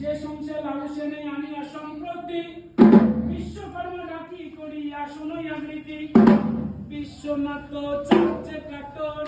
যে সংসার লালসে নেই আমি আর সম্প্রতি বিশ্বকর্মা ডাকি করি, আর আসনই আবৃত্তি বিশ্বনাথ চাচ্ছে কাটর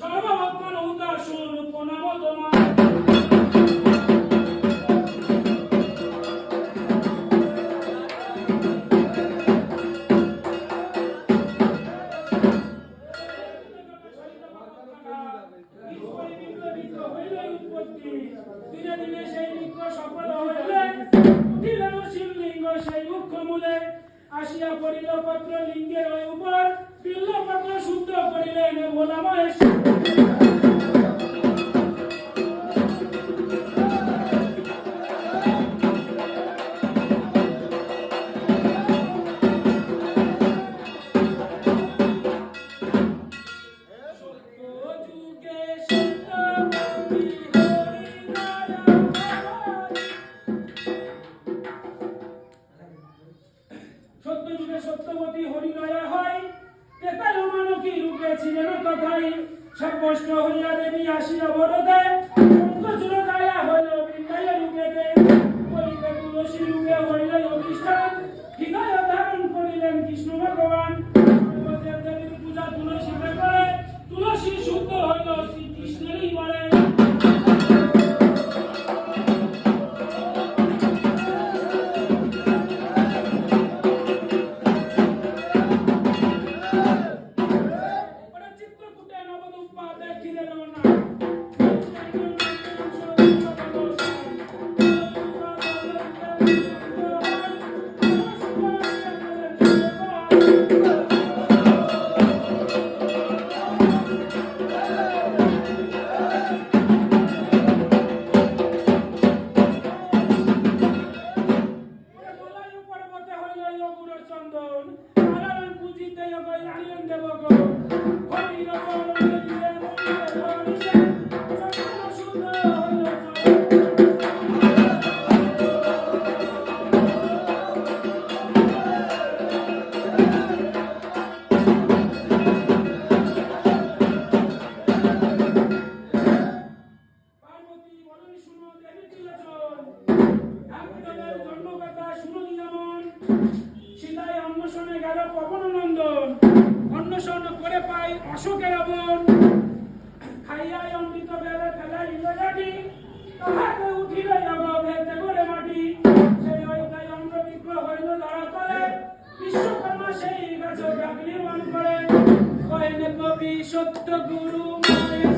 Karama bakman utar şunu konamo doma અહીંયા પડીલો પત્ર લિંગે રહ્યું પણ બિલ્લો પત્ર શુદ્ધ પડીલે એને બોલામાં শাসকের বোন খাইয়া অমৃত বেড়ে ফেলাই জানি তাহাকে উঠিল অভাবেতে করে মাটি। সেই অয়োধ্যায় অম্রবিগ্র হইল ধরাতলে, বিশ্বকর্মা সেই গাছ নির্মাণ করে। কবি সত্য গুরু মায়ের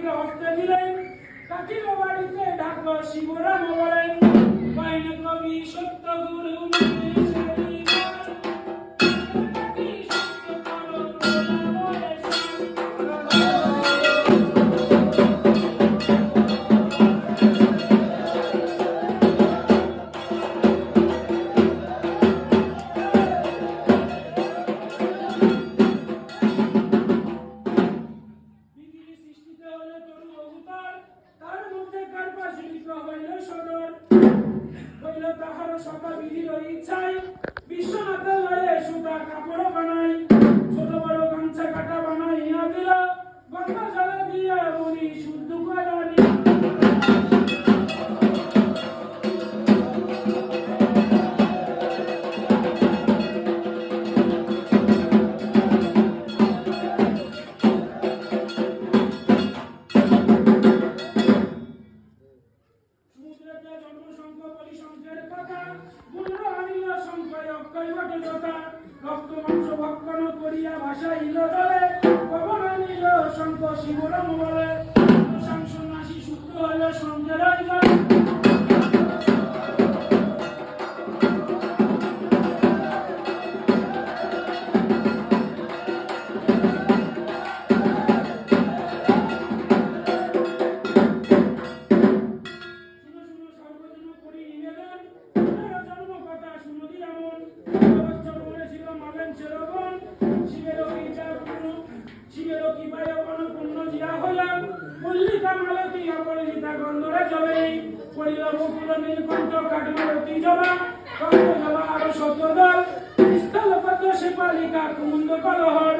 বাড়িতে হস্তে দিলেন কাকির বাড়িতে ঢাকা শিবরাম বলেন সত্য গুরু মানে বকুল নীলকণ্ঠ কাঠমারতি জবা কণ্ঠ জবা আরও শত দল স্থল পদ্ম সে পালিকা কুমুন্দ কলহর